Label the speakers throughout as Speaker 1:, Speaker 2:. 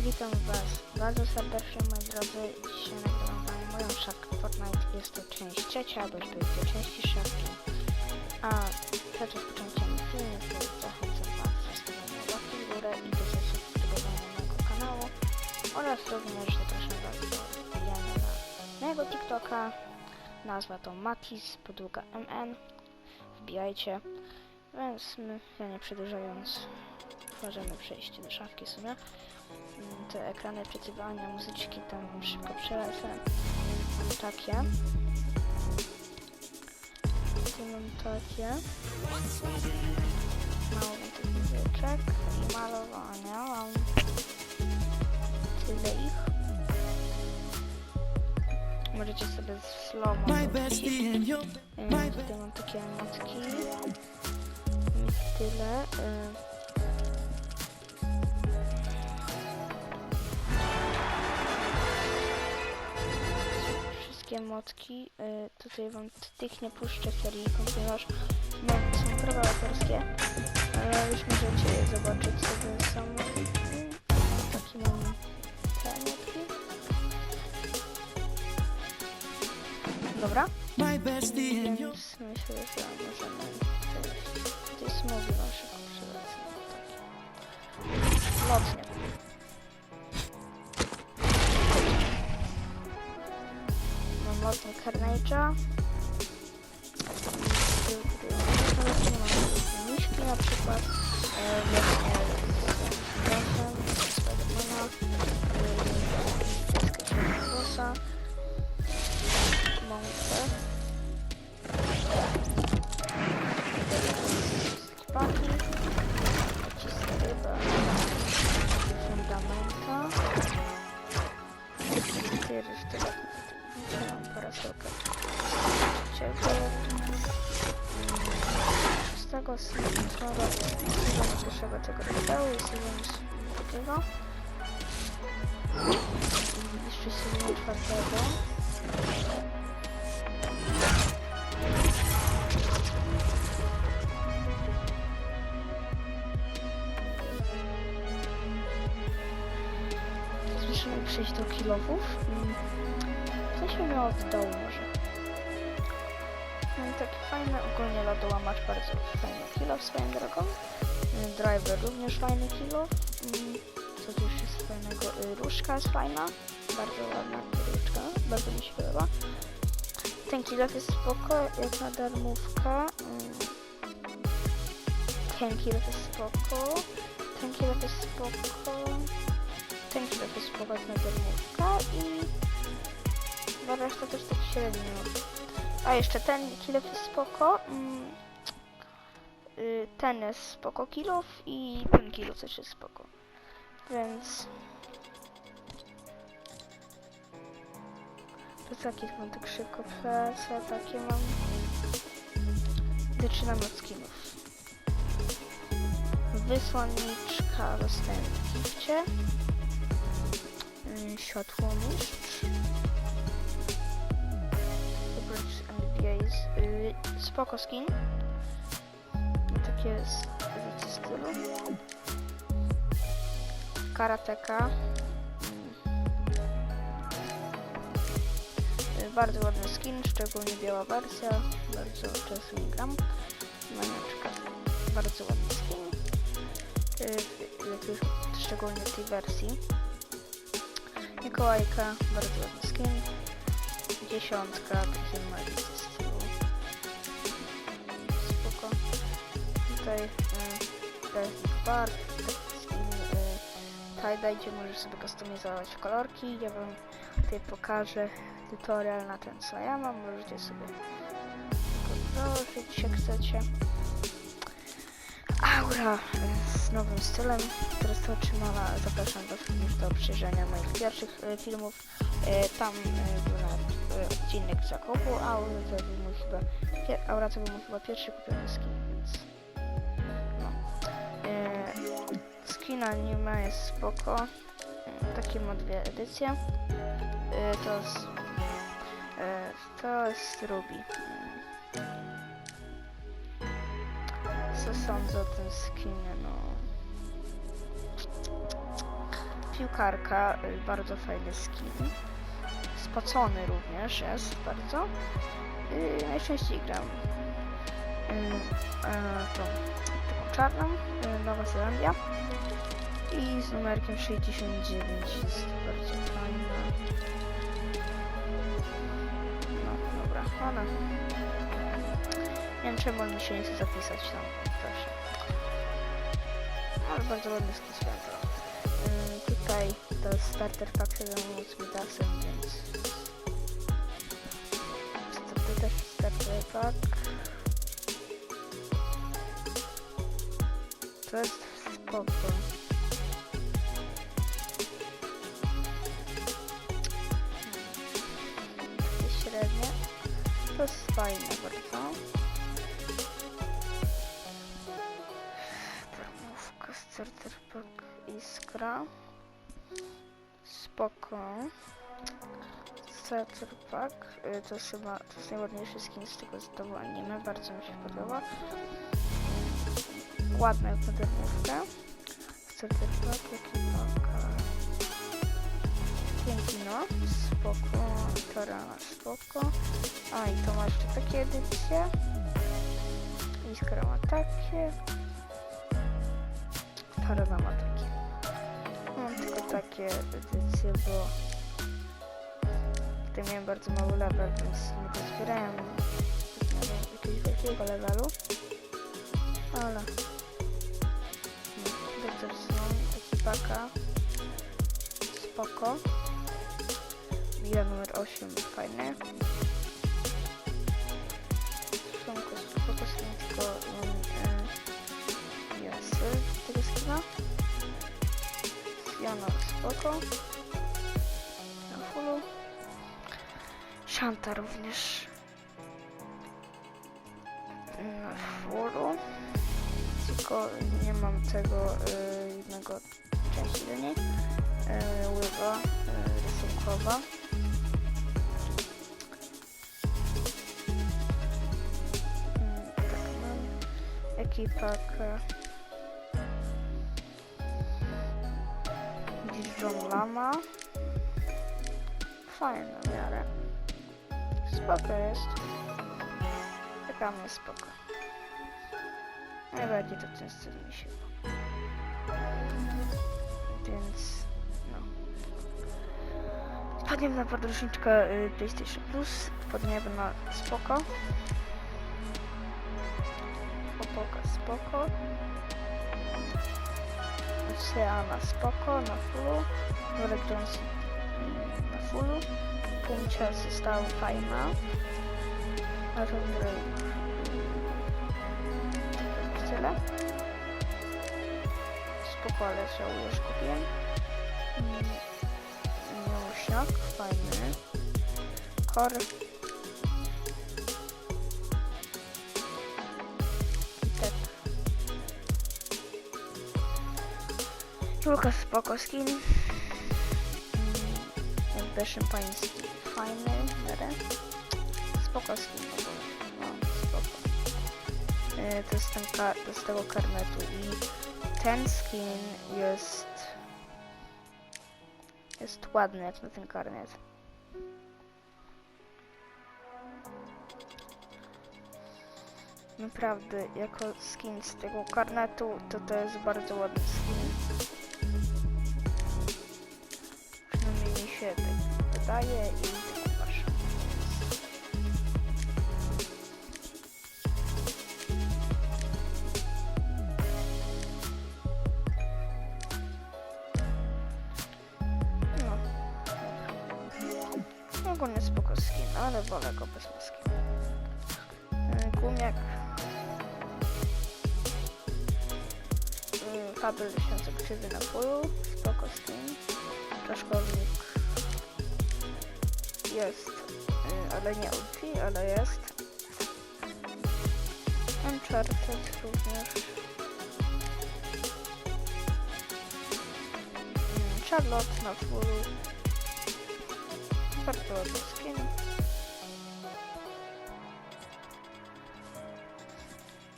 Speaker 1: Witam Was bardzo serdecznie moi drodzy. Dzisiaj nagrywam Wam moją szafkę Fortnite. Jest to część trzecia, bo już były dwie części szafki. A przed rozpoczęciem filmu zachęcam Was do zostawienia łapki w górę i do zasubskrybowania mojego kanału oraz również zapraszam Was do wbijania na mojego TikToka. Nazwa to Matis, podługa MN. Wbijajcie. Więc my, ja nie przedłużając, możemy przejść do szafki w sumie. Mm, Te ekrany przecywania muzyczki tam szybko przelecę. Takie. Tu mam takie. Mało tych muzyczek i malowania. Mam tyle ich. Możecie sobie z slow
Speaker 2: My bestie and your
Speaker 1: Ym, Tutaj mam takie emotki. Tyle. ym. Wszystkie emotki. y, Tutaj wam tych nie puszczę serii, ponieważ no, są prawa autorskie. Ale już możecie je zobaczyć sobie same. Ym, Takie mam te emotki. Dobra. Więc myślę, że możemy przejść. To jest smogi naszego przylecenia. Takie. Lotnie. Mam lotnie Carnage'a. Mam miśki na przykład. E, sezonu pierwszego tego rodzaju i sezonu drugiego, jeszcze sezonu czwartego, Musimy przejść do kilowów. Co się miało w dołu może? Taki fajny ogólnie lodołamacz, bardzo fajny kilo swoją drogą. Mm, Driver również fajny kilo. Mm, Co tu jeszcze jest fajnego? Y, Różka jest fajna. Bardzo ładna różka. Bardzo mi się podoba. Ten kilof jest spoko, jak na darmówkę. Mm, Ten kilof jest spoko. Ten kilof jest spoko ten kilo jest spokojna darmówka i chyba reszta też tak średnio. A jeszcze ten kilo jest spoko. Mm, y, ten jest spoko kilof i ten kilo też jest spoko. Więc to takich mam tak szybko przelecę, takie mam. Zaczynam od skinów. Wysłanniczka dostałem w. Mm, Światłomistrz. Spoko skin. Ma Takie s- wiecie stylu. Karateka. Bardzo ładny skin, szczególnie biała wersja. Bardzo często gram. Maniaczka. Bardzo ładny skin. Już szczególnie w tej wersji. Mikołajka, bardzo ładny skin. Dziesiątka, takie malice Tutaj y, Delphic Bar, tie-dye, gdzie możesz sobie kustomizować kolorki. Ja wam tutaj pokażę tutorial na ten co ja mam. Możecie sobie założyć jak chcecie. Aura y, z nowym stylem, teraz to otrzymała. Zapraszam Was również do obejrzenia moich pierwszych y, filmów. Y, tam y, był nawet y, odcinek zakupu Aury, to był mój chyba, Aura to był mój chyba pierwszy kupiony skin, Skin anime jest spoko. Y, takie ma dwie edycje. Y, to jest, to jest Ruby. Y, Co sądzę o tym skinie, no... piłkarka, y, bardzo fajny skin. Spocony również jest bardzo. Y, najczęściej gram y, e, tą czarną, y, Nowa Zelandia. I z numerkiem 69 jest bardzo fajna. No, dobra, ona. Nie wiem czemu on mi się nie chce zapisać tam zawsze. Ale bardzo ładny skin spędza. Yy, tutaj to jest starter pack sezonu z Midasem, więc... To też starter pack. To jest spoko. To jest fajne bardzo. Promówka, starter pack, iskra. Spoko. Starter pack. y, To jest chyba to jest najładniejszy skin z tego z tego anime. Bardzo mi się podoba. Ładna modernówka. Starter pack, ekipaka. Piękino, spoko, Torana, spoko. A i to ma jeszcze takie edycje. Iskra ma takie. Torana ma takie. Mam tylko takie edycje, bo tutaj miałem bardzo mały level, więc nie wiem, jakiegoś wielkiego levelu. Ale no, Doktor Snow, ekipaka. Spoko. Mira numer 8, fajny. Szumko, spoko, tylko e, jasy tego skina. Jana, spoko. Na fullu. Shanta również. Na fullu. Tylko nie mam tego y, jednego części do niej. Y, ływa y, rysunkowa. Ekipaka. Dijon Lama. Fajna w miarę. Spoko jest. Taka mnie spoko. Najbardziej to ten styl mi się. Więc no. Wpadniemy na podróżniczkę y, PlayStation Plus. Wpadniemy na spoko. Opoka spoko. Oceana spoko na fullu. Worek mm, na fullu. Punkcia została fajna. To tyle. Spoko, ale żałuję, że kupiłem. Mm, Miłośniak, fajny. Kor. Julka spoko skin. Jakby szympański, fajny, miarę. Spoko skin w ogóle. No, spoko. E, to jest, ten to z tego karnetu i ten skin jest jest ładny jak na ten karnet. Naprawdę, jako skin z tego karnetu, to to jest bardzo ładny skin. Wydaje i uważam. No. Ogólnie spoko skin, ale wolę go bez maski. Yy, Gumiak. Yy, Kabel tysiące krzywy na polu. Spoko skin. Czaszkownik. Jest. Yy, ale nie ulti, ale jest. Uncharted również. Mm, Charlotte na fullu. Bardzo ładny skin.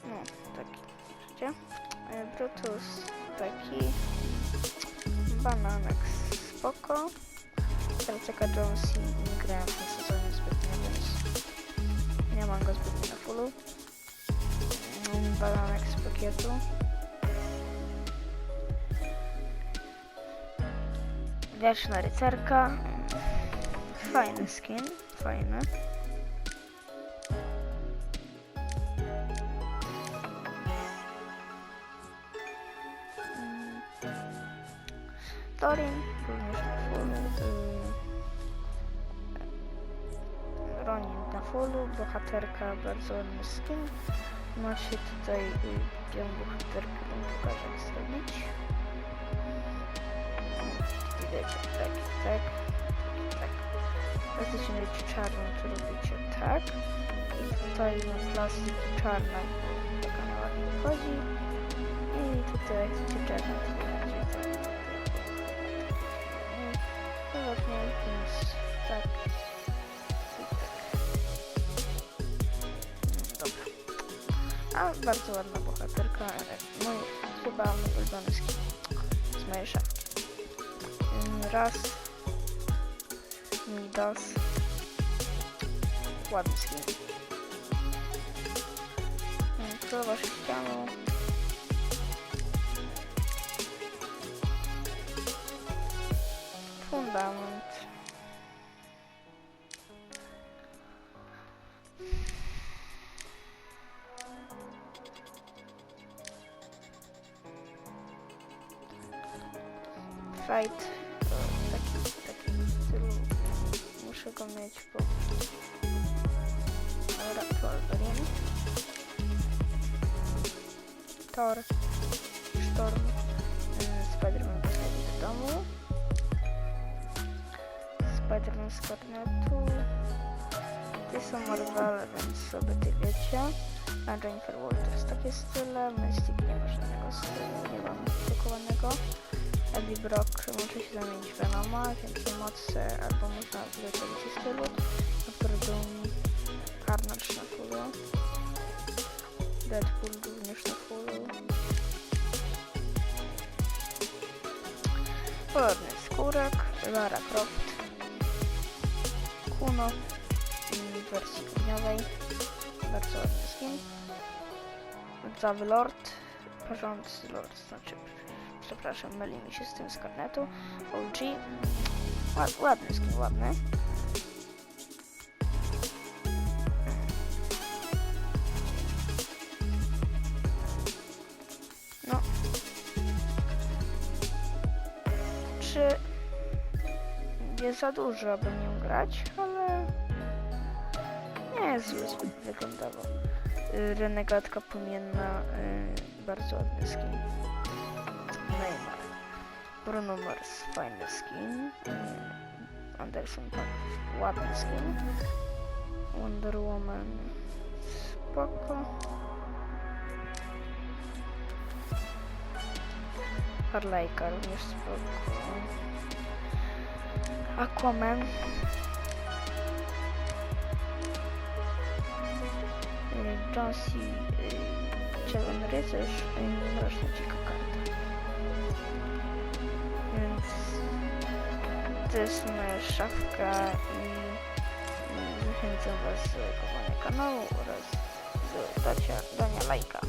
Speaker 1: No, taki. E, Brutus taki. Bananek spoko. Traceka Jones i mam go zbytnio na fullu. Mm, Bananek z pakietu. Wieczna rycerka. Fajny skin, fajny. Mm. Torin, również na fullu. Na bohaterka, bardzo ładny skin. Macie tutaj białą bohaterkę, wam pokażę jak zrobić. Wiecie, tak, tak, tak. Jak chcecie mieć czarną, to robicie tak. I tutaj na plastik czarna, taka na ładnie wchodzi. I tutaj jak chcecie czarną, bardzo ładna bohaterka. Mój, chyba mój ulubiony skin z mojej szafki. Mm, Raz. Midas. Ładny skin. Mm, Królowa ścianą. Fundament. Go mieć, bo Dobra, Wolverine Thor Storm y, Spider-Man pochodzi do domu. Spider-Man z kornetu. Ty są Marvele, więc sobie ty wiecie. A Jennifer Walters takie style Mystic nie ma żadnego stylu, nie mam dedykowanego Eddie Brock może się zamienić w Venoma, więcej mocy, albo można wylecieć z stylu. Dr. Doom, Carnage na fullu. Deadpool również na fullu. Ładny skórek, Lara Croft. Kuno w wersji ogniowej. Bardzo ładny skin. Cały Lord. Lord, znaczy przepraszam, myli mi się z tym z karnetu. OG. Ład, ładny skin, ładny. No. Czy jest za dużo, aby nią grać, ale nie jest zbyt wyglądowo. Y, Renegatka płomienna, y, bardzo ładny skin. Neymar. Bruno Mars, fajny skin. Mm, Anderson Paak, ładny skin. Wonder Woman, spoko. Harlejka również spoko. Aquaman. Y, Jonesy, y, Czerwony Rycerz, y, Mroczna Dzika Karta. To jest moja szafka i zachęcam Was do lajkowania kanału oraz do dania lajka.